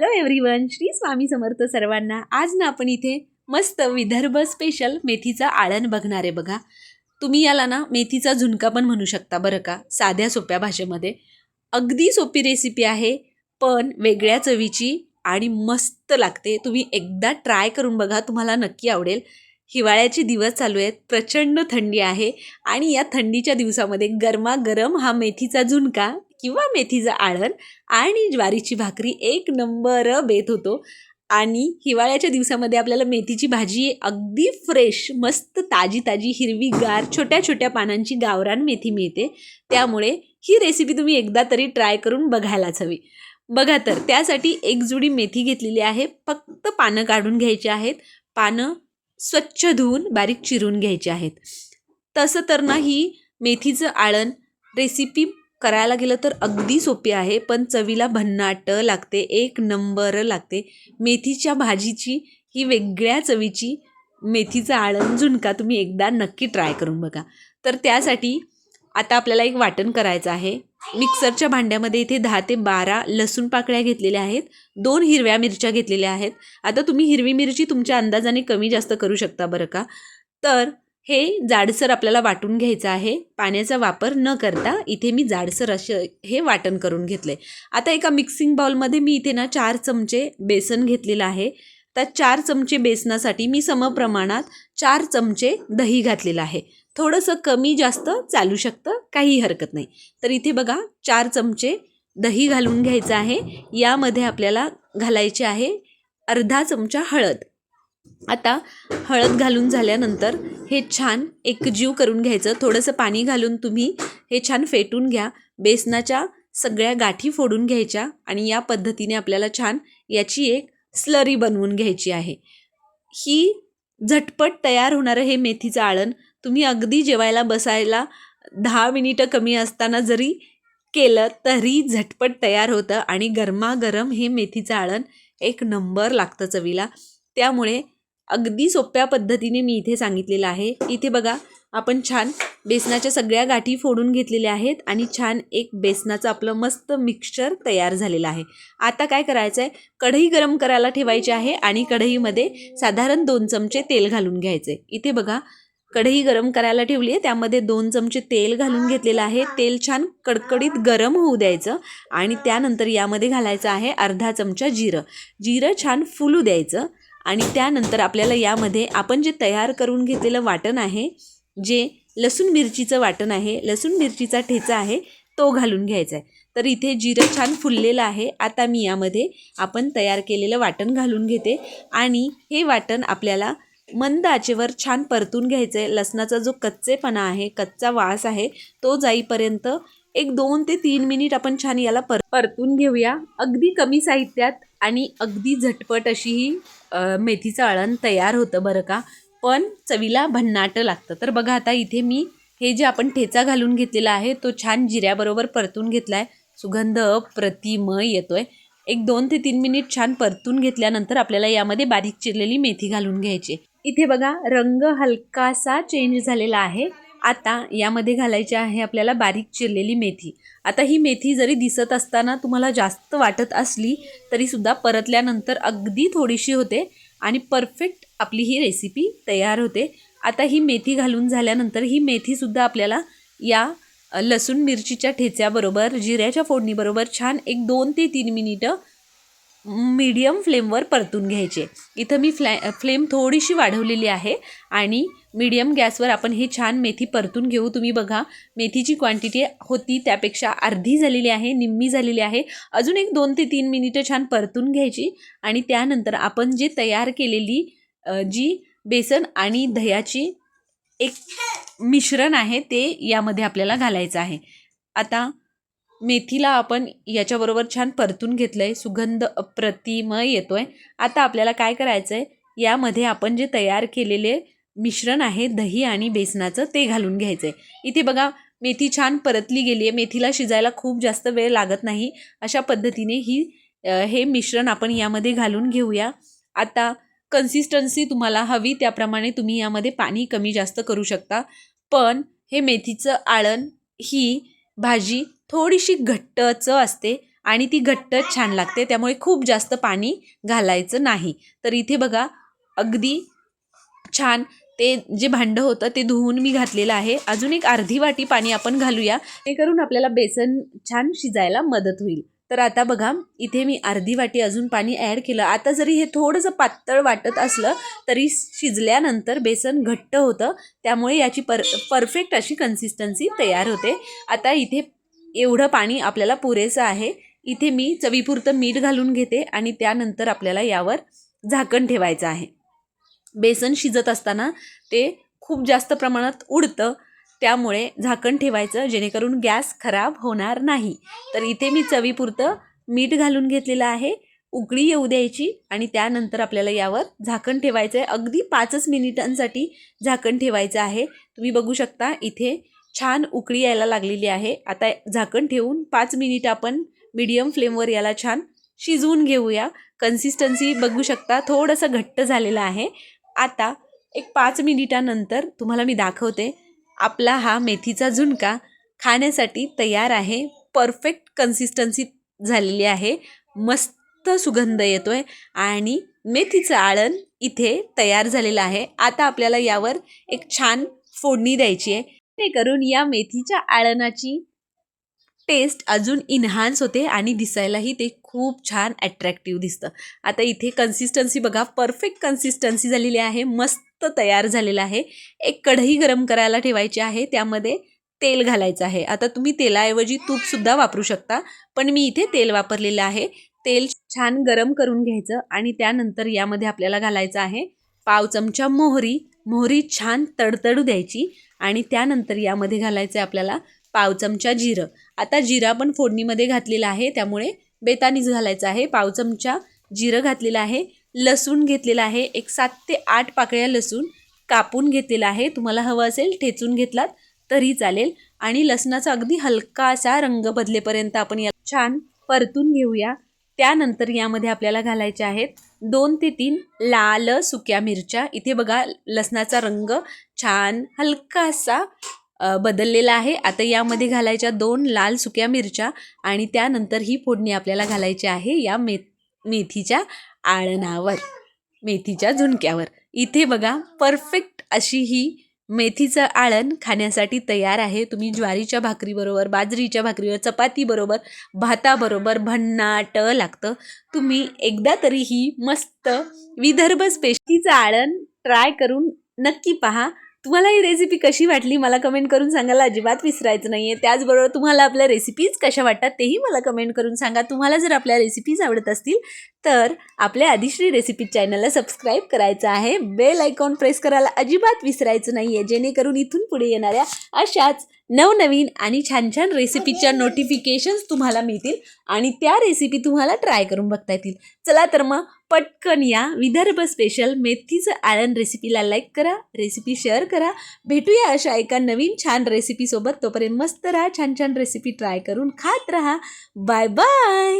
Hello everyone Shri Swami Samarth सर्वांना. आज ना आपण इथे मस्त विदर्भ स्पेशल मेथीचं आळण बघणार आहे बघा. तुम्ही याला ना मेथीचा झुणका पण म्हणू शकता बरं का साध्या सोप्या भाषेमध्ये. अगदी सोपी रेसिपी आहे पण वेगळ्या चवीची आणि मस्त लागते. तुम्ही एकदा ट्राय करून बघा तुम्हाला नक्की आवडेल. हिवाळ्याचे दिवस चालू आहेत प्रचंड थंडी आहे आणि या थंडीच्या दिवसामध्ये गरमागरम हा मेथीचा झुणका किंवा मेथीचं आळण आणि ज्वारीची भाकरी एक नंबर बेत होतो. आणि हिवाळ्याच्या दिवसामध्ये आपल्याला मेथीची भाजी अगदी फ्रेश मस्त ताजी ताजी हिरवीगार छोट्या छोट्या पानांची गावरान मेथी मिळते. त्यामुळे ही रेसिपी तुम्ही एकदा तरी ट्राय करून बघायलाच हवी. बघा तर त्यासाठी एक जुडी मेथी घेतलेली आहे. फक्त पानं काढून घ्यायची आहेत. पानं स्वच्छ धुवून बारीक चिरून घ्यायची आहेत. तसं तर ना ही मेथीचं आळण रेसिपी करायला गेलं तर अगदी सोपी आहे पण चवीला भन्नाट लागते एक नंबर लागते. मेथीच्या भाजीची ही वेगळ्या चवीची मेथीचं आळण झुणका तुम्ही एकदा नक्की ट्राय करून बघा. तर त्यासाठी आता आपल्याला एक वाटण करायचं आहे. मिक्सरच्या भांड्यामध्ये इथे दहा ते बारा लसूण पाकळ्या घेतलेल्या आहेत. दोन हिरव्या मिरच्या घेतलेल्या आहेत. आता तुम्ही हिरवी मिरची तुमच्या अंदाजाने कमी जास्त करू शकता बरं का? तर हे जाडसर आपल्याला वाटून घ्यायचं आहे. पाण्याचा वापर न करता इथे मी जाडसर असं हे वाटण करून घेतलं आहे आता एका मिक्सिंग बाउलमध्ये मी इथे ना चार चमचे बेसन घेतलेलं आहे. तर चार चमचे बेसनासाठी मी समप्रमाणात चार चमचे दही घातलेलं आहे. थोडंसं कमी जास्त चालू शकतं काही हरकत नाही. तर इथे बघा चार चमचे दही घालून घ्यायचं आहे. यामध्ये आपल्याला घालायचे आहे अर्धा चमचा हळद. आता हळद घालून झाल्यानंतर हे छान एकजीव करून घ्यायचं. थोडंसं पाणी घालून तुम्ही हे छान फेटून घ्या. बेसनाच्या सगळ्या गाठी फोडून घ्यायच्या आणि या पद्धतीने आपल्याला छान याची एक स्लरी बनवून घ्यायची आहे. ही झटपट तयार होणारं हे मेथीचं आळण तुम्ही अगदी जेवायला बसायला दहा मिनिटं कमी असताना जरी केलं तरी झटपट तयार होतं आणि गरमागरम हे मेथीचं आळण एक नंबर लागतं चवीला. त्यामुळे अगदी सोप्या पद्धतीने मी इथे सांगितलेलं आहे. इथे बघा आपण छान बेसनाच्या सगळ्या गाठी फोडून घेतलेल्या आहेत आणि छान एक बेसनाचं आपलं मस्त मिक्सचर तयार झालेलं आहे. आता काय करायचं आहे कढई गरम करायला ठेवायची आहे आणि कढईमध्ये साधारण दोन चमचे तेल घालून घ्यायचे इथे बघा कढई गरम करायला ठेवली आहे त्यामध्ये दोन चमचे तेल घालून घेतलेलं आहे. तेल छान कडकडीत गरम होऊ द्यायचं आणि त्यानंतर यामध्ये घालायचं आहे अर्धा चमचा जिरं. जिरं छान फुलू द्यायचं. आणि त्यानंतर आपल्याला यामध्ये आपण जे तयार करून घेतलेलं वाटण आहे जे लसूण मिरचीचं वाटण आहे लसूण मिरचीचा ठेचा आहे तो घालून घ्यायचा आहे. तर इथे जिरं छान फुललेलं आहे. आता मी यामध्ये आपण तयार केलेलं वाटण घालून घेते. आणि हे वाटण आपल्याला मंद आचेवर छान परतून घ्यायचं आहे लसणाचा जो कच्चेपणा आहे कच्चा वास आहे तो जाईपर्यंत एक दोन ते तीन मिनिट आपण छान याला पर परतून घेऊया. अगदी कमी साहित्यात आणि अगदी झटपट अशी ही मेथीचं अळण तयार होतं बरं का. पण चवीला भन्नाट लागतं. तर बघा आता इथे मी हे जे आपण ठेचा घालून घेतलेला आहे तो छान जिऱ्याबरोबर परतून घेतला आहे सुगंध प्रतिम येतो आहे एक दोन ते तीन मिनिट छान परतून घेतल्यानंतर आपल्याला यामध्ये बारीक चिरलेली मेथी घालून घ्यायची. इथे बघा रंग हलकासा चेंज झालेला आहे. आता यामध्ये घालायची आहे आपल्याला बारीक चिरलेली मेथी. आता ही मेथी जरी दिसत असताना तुम्हाला जास्त वाटत असली तरीसुद्धा परतल्यानंतर अगदी थोडीशी होते आणि परफेक्ट आपली ही रेसिपी तयार होते. आता ही मेथी घालून झाल्यानंतर ही मेथीसुद्धा आपल्याला या लसूण मिरचीच्या ठेच्याबरोबर जिऱ्याच्या फोडणीबरोबर छान एक दोन ते तीन मिनिटं मीडियम फ्लेमवर परतून घ्यायचे. इथं मी फ्लॅ फ्लेम थोडीशी वाढवलेली आहे आणि मीडियम गॅसवर आपण हे छान मेथी परतून घेऊ. तुम्ही बघा मेथीची क्वांटिटी होती त्यापेक्षा अर्धी झालेली आहे निम्मी झालेली आहे. अजून एक दोन ते तीन मिनिटं छान परतून घ्यायची आणि त्यानंतर आपण जे तयार केलेली जी बेसन आणि दह्याची एक मिश्रण आहे ते यामध्ये आपल्याला घालायचं आहे. आता मेथीला आपण याच्याबरोबर छान परतून घेतलं आहे सुगंध अप्रतिम येतो आहे आता आपल्याला काय करायचं आहे यामध्ये आपण जे तयार केलेले मिश्रण आहे दही आणि बेसनाचं ते घालून घ्यायचं आहे इथे बघा मेथी छान परतली गेली आहे. मेथीला शिजायला खूप जास्त वेळ लागत नाही. अशा पद्धतीने ही हे मिश्रण आपण यामध्ये घालून घेऊया. आता कन्सिस्टन्सी तुम्हाला हवी त्याप्रमाणे तुम्ही यामध्ये पाणी कमी जास्त करू शकता. पण हे मेथीचं आळण ही भाजी थोडीशी घट्टच असते आणि ती घट्टच छान लागते त्यामुळे खूप जास्त पाणी घालायचं नाही. तर इथे बघा अगदी छान ते जे भांडं होतं ते धुवून मी घातलेलं आहे. अजून एक अर्धी वाटी पाणी आपण घालूया. ते करून आपल्याला बेसन छान शिजायला मदत होईल. तर आता बघा इथे मी अर्धी वाटी अजून पाणी ॲड केलं. आता जरी हे थोडंसं पातळ वाटत असलं तरी शिजल्यानंतर बेसन घट्ट होतं. त्यामुळे याची पर परफेक्ट अशी कन्सिस्टन्सी तयार होते. आता इथे एवढं पाणी आपल्याला पुरेसं आहे. इथे मी चवीपुरतं मीठ घालून घेते आणि त्यानंतर आपल्याला यावर झाकण ठेवायचं आहे. बेसन शिजत असताना ते खूप जास्त प्रमाणात उडतं. त्यामुळे झाकण ठेवायचं जेणेकरून गॅस खराब होणार नाही. तर इथे मी चवीपुरतं मीठ घालून घेतलेलं आहे. उकळी येऊ द्यायची आणि त्यानंतर आपल्याला यावर झाकण ठेवायचं आहे अगदी पाचच मिनिटांसाठी झाकण ठेवायचं आहे. तुम्ही बघू शकता इथे छान उकळी यायला लागलेली आहे. आता झाकण ठेवून पाच मिनिट आपण मीडियम फ्लेमवर याला छान शिजवून घेऊया. कन्सिस्टन्सी बघू शकता थोडंसं घट्ट झालेलं आहे. आता एक पाच मिनिटानंतर तुम्हाला मी दाखवते आपला हा मेथीचा झुणका खाण्यासाठी तयार आहे. परफेक्ट कन्सिस्टन्सी झालेली आहे. मस्त सुगंध येतो आहे आणि मेथीचं आळण इथे तयार झालेलं आहे. आता आपल्याला यावर एक छान फोडणी द्यायची आहे. करून या मेथीच्या आळणाची टेस्ट अजून इन्हान्स होते आणि दिसायलाही ते खूप छान अट्रॅक्टिव्ह दिसतं. आता इथे कन्सिस्टन्सी बघा परफेक्ट कन्सिस्टन्सी झालेली आहे मस्त तयार झालेलं आहे. एक कढई गरम करायला ठेवायची आहे त्यामध्ये तेल घालायचं आहे. आता तुम्ही तेलाऐवजी तूपसुद्धा वापरू शकता पण मी इथे तेल वापरलेलं आहे. तेल छान गरम करून घ्यायचं आणि त्यानंतर यामध्ये आपल्याला घालायचं आहे पाव चमचा मोहरी मोहरी छान तडतडू द्यायची आणि त्यानंतर यामध्ये घालायचं आहे आपल्याला पाव चमचा जिरं. आता जिरा पण फोडणीमध्ये घातलेला आहे त्यामुळे बेतानीच घालायचं आहे. पाव चमचा जिरं घातलेलं आहे लसूण घेतलेला आहे एक सात ते आठ पाकळ्या लसूण कापून घेतलेला आहे. तुम्हाला हवं असेल ठेचून घेतलात तरी चालेल. आणि लसणाचा अगदी हलका असा रंग बदलेपर्यंत आपण या छान परतून घेऊया. त्यानंतर यामध्ये आपल्याला घालायचे आहेत दोन ते तीन लाल सुक्या मिरच्या. इथे बघा लसणाचा रंग छान हलकासा बदललेला आहे. आता यामध्ये घालायच्या दोन लाल सुक्या मिरच्या आणि त्यानंतर ही फोडणी आपल्याला घालायची आहे या मे मेथीच्या आळणावर मेथीच्या झुणक्यावर. इथे बघा परफेक्ट अशी ही मेथीचं आळण खाण्यासाठी तयार आहे. तुम्ही ज्वारीच्या भाकरीबरोबर बाजरीच्या भाकरीवर चपातीबरोबर भाताबरोबर भन्नाट लागतं. तुम्ही एकदा तरी ही मस्त विदर्भ स्पेशलीचं आळण ट्राय करून नक्की पहा. तुम्हाला ही रेसिपी कशी वाटली मला कमेंट करून सांगायला अजिबात विसरायचं नाही आहे त्याचबरोबर तुम्हाला आपल्या रेसिपीज कशा वाटतात तेही मला कमेंट करून सांगा. तुम्हाला जर आपल्या रेसिपीज आवडत असतील तर आपल्या आदिश्री रेसिपी चॅनलला सबस्क्राईब करायचं आहे. बेल आयकॉन प्रेस करायला अजिबात विसरायचं नाही आहे जेणेकरून इथून पुढे येणाऱ्या अशाच नवनवीन आणि छान छान रेसिपीच्या नोटिफिकेशन्स तुम्हाला मिळतील आणि त्या रेसिपी तुम्हाला ट्राय करून बघता येतील. चला तर मग पटकन या विदर्भ स्पेशल मेथीचं आळण रेसिपीला लाईक करा रेसिपी शेअर करा. भेटूया अशा एका नवीन छान रेसिपीसोबत तोपर्यंत मस्त राहा छान छान रेसिपी ट्राय करून खात राहा. Bye bye